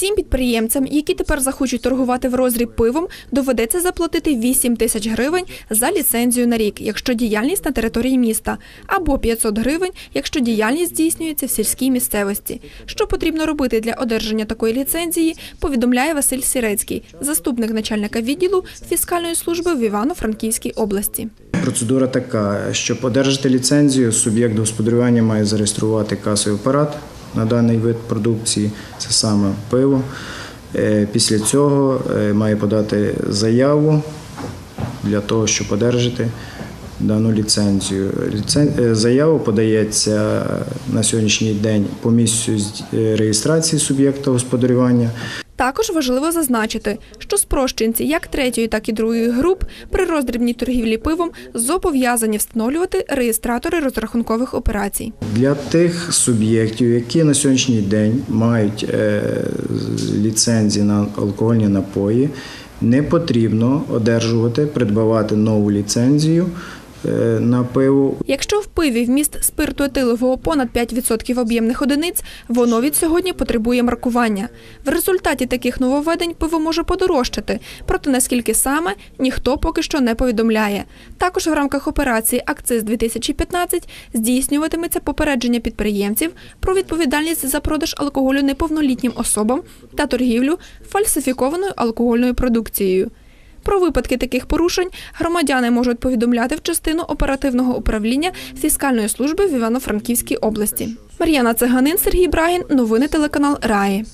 Всім підприємцям, які тепер захочуть торгувати в розріб пивом, доведеться заплатити 8 тисяч гривень за ліцензію на рік, якщо діяльність на території міста, або 500 гривень, якщо діяльність здійснюється в сільській місцевості. Що потрібно робити для одержання такої ліцензії, повідомляє Василь Сірецький, заступник начальника відділу фіскальної служби в Івано-Франківській області. Процедура така: щоб одержати ліцензію, суб'єкт господарювання має зареєструвати касовий апарат на даний вид продукції, це саме пиво. Е, Після цього е, має подати заяву для того, щоб одержати дану ліцензію. Е, Заява подається на сьогоднішній день по місцю реєстрації суб'єкта господарювання. Також важливо зазначити, що спрощенці як третьої, так і другої груп при роздрібній торгівлі пивом зобов'язані встановлювати реєстратори розрахункових операцій. Для тих суб'єктів, які на сьогоднішній день мають е, ліцензії на алкогольні напої, не потрібно одержувати, придбавати нову ліцензію на пиво Якщо в пиві вміст спирту етилового понад 5% об'ємних одиниць, воно від сьогодні потребує маркування. В результаті таких нововведень пиво може подорожчати, проте наскільки саме ніхто поки що не повідомляє. Також в рамках операції Акциз 2015 здійснюватиметься попередження підприємців про відповідальність за продаж алкоголю неповнолітнім особам та торгівлю фальсифікованою алкогольною продукцією. Про випадки таких порушень громадяни можуть повідомляти в частину оперативного управління фіскальної служби в Івано-Франківській області. Мар'яна Циганин, Сергій Брагін. Новини телеканал Раї.